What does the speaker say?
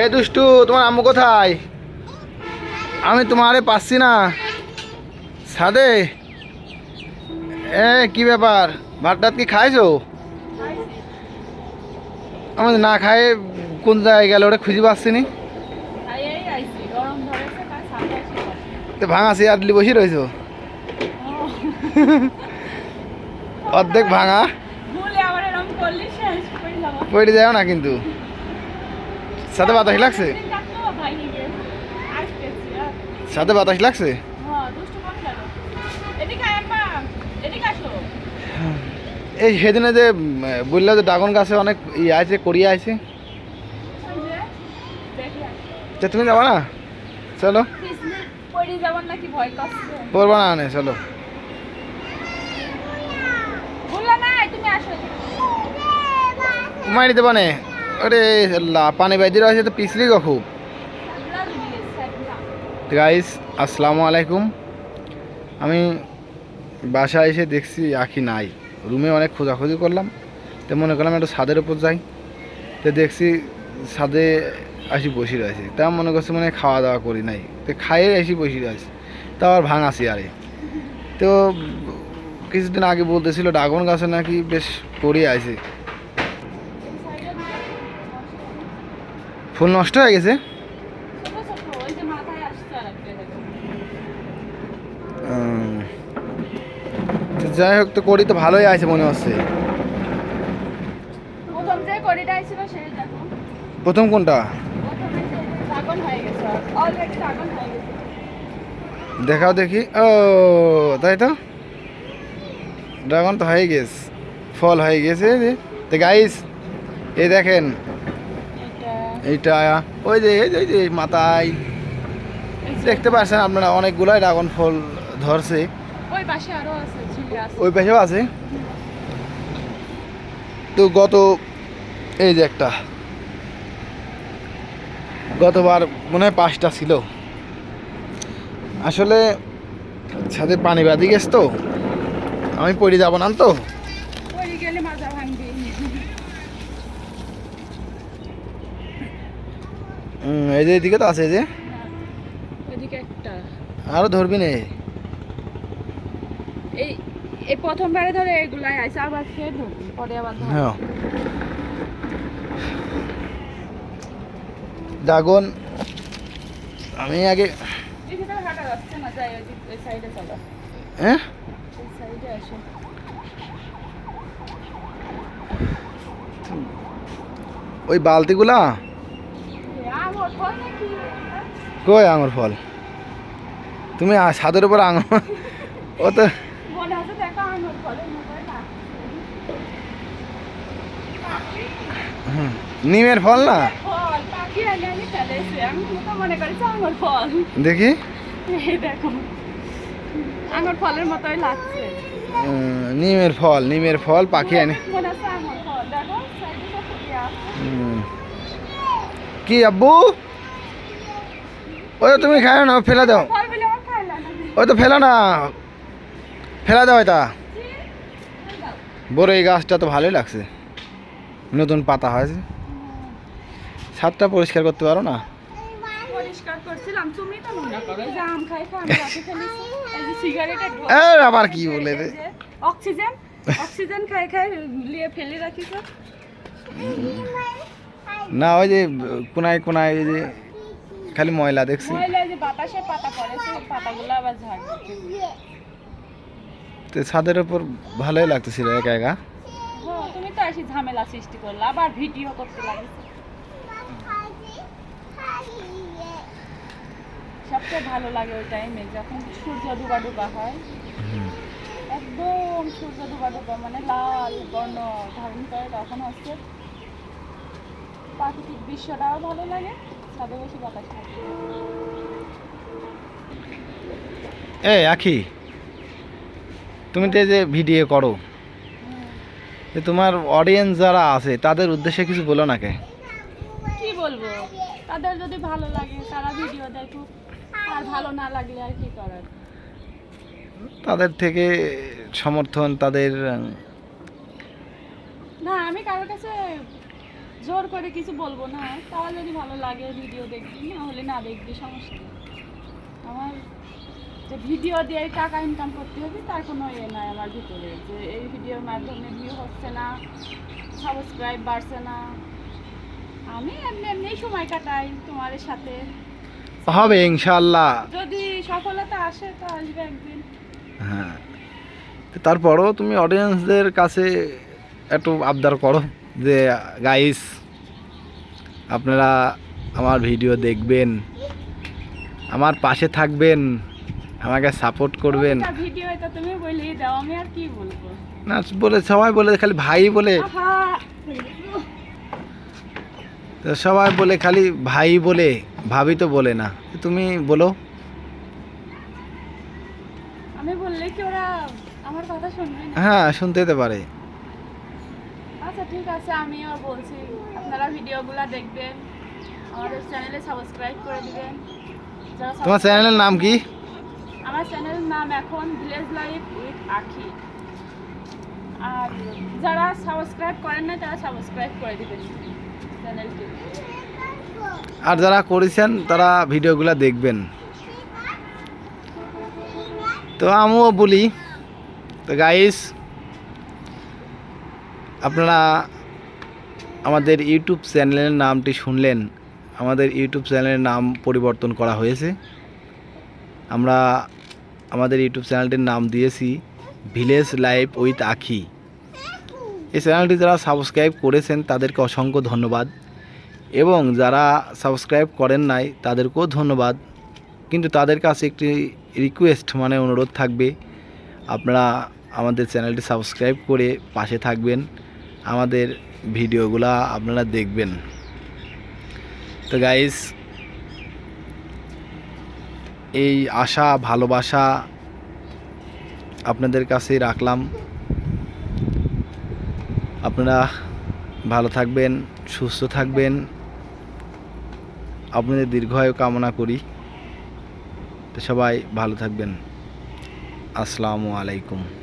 এই দুষ্টু তোমার আম্মু কোথায়? আমি তোমারে পাচ্ছি না। সাদে এ কি ব্যাপার? ভাত টাত কি খাইছো? আমি না খাই কোন জায়গায় গেল ওটা খুঁজে পাচ্ছি নি। তো ভাঙা চেয়ার দিলি বসে রয়েছো অর্ধেক ভাঙা। পড়ে যাও না কিন্তু। সাথে বাতাস লাগছে? সাথে বাতাস লাগছে? এই সেদিনে যে বলল যে ড্রাগন গাছে অনেক ই আছে করিয়া আছে। তুমি যাবা না? চলো। পড়বা না নে চলো। বললা না তুমি দেবা নে। আল্লাহ পানি বাইদি রয়েছে তো পিছলি সাবলা দিবি গাইস আসসালামু আলাইকুম। আমি বাসায় এসে দেখছি আখি নাই। রুমে অনেক খোঁজাখুঁজি করলাম। তো মনে করলাম একটু ছাদের উপর যাই। তো দেখছি ছাদে আসি বসে রয়েছে। তা মনে করছে মানে খাওয়া দাওয়া করি নাই। তো খাইয়ে এসে বসে রয়েছে। তা আবার ভাঙাছি আরে। তো কিছুদিন আগে বলতেছিল ড্রাগন গাছে নাকি বেশ পড়ে আছে। ফুল নষ্ট হয়ে গেছে? যাই হোক তো করি তো ভালোই আছে মনে হচ্ছে। প্রথম কোনটা? দেখাও দেখি। ও তাই তো? ড্রাগন তো হয়ে গেছে ফল হয়ে গেছে। তো গাইস এই দেখেন এটা এইটা ওই যে এই যে- মাথায়। দেখতে পাচ্ছেন আপনারা অনেকগুলাই ড্রাগন ফল ধরছে। ওই পাশে আরও আছে ওই পাশেও আছে। তো গত এই যে একটা। গতবার মনে হয় পাঁচটা ছিল। আসলে ছাদে পানি বাদি গেছে তো। আমি পড়ে যাব না তো পড়ে গেলে মাজা ভাঙবি উম, এই যে এদিকে তো আছে যে। এদিকে একটা। আরও ধরবি নে। এই এই প্রথমবারে ধরে এগুলাই আইছে আবার ফের ধরবি পরে আবার ধর হ্যাঁ। ড্রাগন আমি আগে এই ভিতরে হাঁটা যাচ্ছে না যাই ওই দিক- ওই সাইডে চলো হ্যাঁ ওই সাইডে আসো ওই বালতিগুলা এ, আঙুর ফল নাকি কই আঙুর ফল? তুমি আ- ছাদের উপর আঙুর ও তো নিমের ফল না? দেখি। নিমের ফল নিমের ফল পাখি আনে। কি আব্বু? ওই তুমি খাও না ফেলে দাও। ওই তো ফেলো না। ফেলা দাও এটা। বড় এই গাছটা তো ভালোই লাগছে। নতুন পাতা হয়েছে। ছাদটা পরিষ্কার করতে পারো না? আবার কি বলে রে? অক্সিজেন অক্সিজেন খাই খাই লিয়ে ফেলে রাখি তো। না ওই যে কোনায় কোনায় ওই যে খালি ময়লা দেখছি। যে বাতাসে পাতা পড়েছে ওই পাতাগুলো আবার ঝাড় তো ছাদের উপর ভালোই লাগতেছিল একা একা। হ্যাঁ তুমি তো এসে ঝামেলা সৃষ্টি করলে আবার ভিডিও করতে লাগিস সবচেয়ে ভালো লাগে ওই টাইমে যখন সূর্য ডুবা ডুবা হয়। একদম সূর্য ডুবা ডুবা মানে লাল বর্ণ ধারণ করে তখন হচ্ছে। প্রাকৃতিক দৃশ্যটাও ভালো লাগে। এই আখি তুমি তো যে ভিডিও করো যে তোমার অডিয়েন্স যারা আছে তাদের উদ্দেশ্যে কিছু বলো না কে? কি বলব? তাদের যদি ভালো লাগে তারা ভিডিও দেখুক। আর ভালো না লাগলে আর কি করার? তাদের থেকে সমর্থন তাদের না আমি কারোর কাছে জোর করে কিছু বলব না। তারা যদি ভালো লাগে ভিডিও দেখবি না হলে না দেখবি সমস্যা নেই। আমার যে ভিডিও দিয়ে টাকা ইনকাম করতে হবে তার কোনো ইয়ে নাই আমার ভিতরে। যে এই ভিডিওর মাধ্যমে ভিউ হচ্ছে না সাবস্ক্রাইব বাড়ছে না। আমি এমনি এমনি সময় কাটাই তোমার সাথে। হবে ইনশাল্লাহ যদি সফলতা আসে তো আসবে একদিন। হ্যাঁ। তারপরও তুমি অডিয়েন্সদের কাছে একটু আবদার করো। যে গাইস আপনারা আমার ভিডিও দেখবেন আমার পাশে থাকবেন আমাকে সাপোর্ট করবেন। না বলে সবাই বলে খালি ভাই বলে। তো সবাই বলে খালি ভাই বলে ভাবি তো বলে না। তুমি বলো। আমি বললে কি ওরা আমার কথা শুনবে হ্যাঁ শুনতে পারে। আচ্ছা ঠিক আছে আমিও বলছি। আপনারা ভিডিওগুলো দেখবেন। আমাদের চ্যানেলে সাবস্ক্রাইব করে দিবেন। তোমার চ্যানেলের নাম কি? আমার চ্যানেলের নাম এখন ভিলেজ লাইফ উইথ আখি। আর যারা সাবস্ক্রাইব করেন না তারা সাবস্ক্রাইব করে দিবেন চ্যানেলটি। আর যারা করেছেন তারা ভিডিওগুলো দেখবেন। তো আমিও বলি তো গাইস আপনারা আমাদের ইউটিউব চ্যানেলের নামটি শুনলেন, আমাদের ইউটিউব চ্যানেলের নাম পরিবর্তন করা হয়েছে। আমরা আমাদের ইউটিউব চ্যানেলটির নাম দিয়েছি ভিলেজ লাইফ উইথ আখি। এই চ্যানেলটি যারা সাবস্ক্রাইব করেছেন, তাদেরকে অসংখ্য ধন্যবাদ। এবং যারা সাবস্ক্রাইব করেন নাই, তাদেরকেও ধন্যবাদ। কিন্তু তাদের কাছে একটি রিকোয়েস্ট মানে অনুরোধ থাকবে, আপনারা আমাদের চ্যানেলটি সাবস্ক্রাইব করে পাশে থাকবেন। আমাদের ভিডিওগুলা আপনারা দেখবেন। তো গাইস এই আশা, ভালোবাসা আপনাদের কাছেই রাখলাম। আপনারা ভালো থাকবেন, সুস্থ থাকবেন। আপনাদের দীর্ঘায়ু কামনা করি। তো সবাই ভালো থাকবেন। আসসালামু আলাইকুম।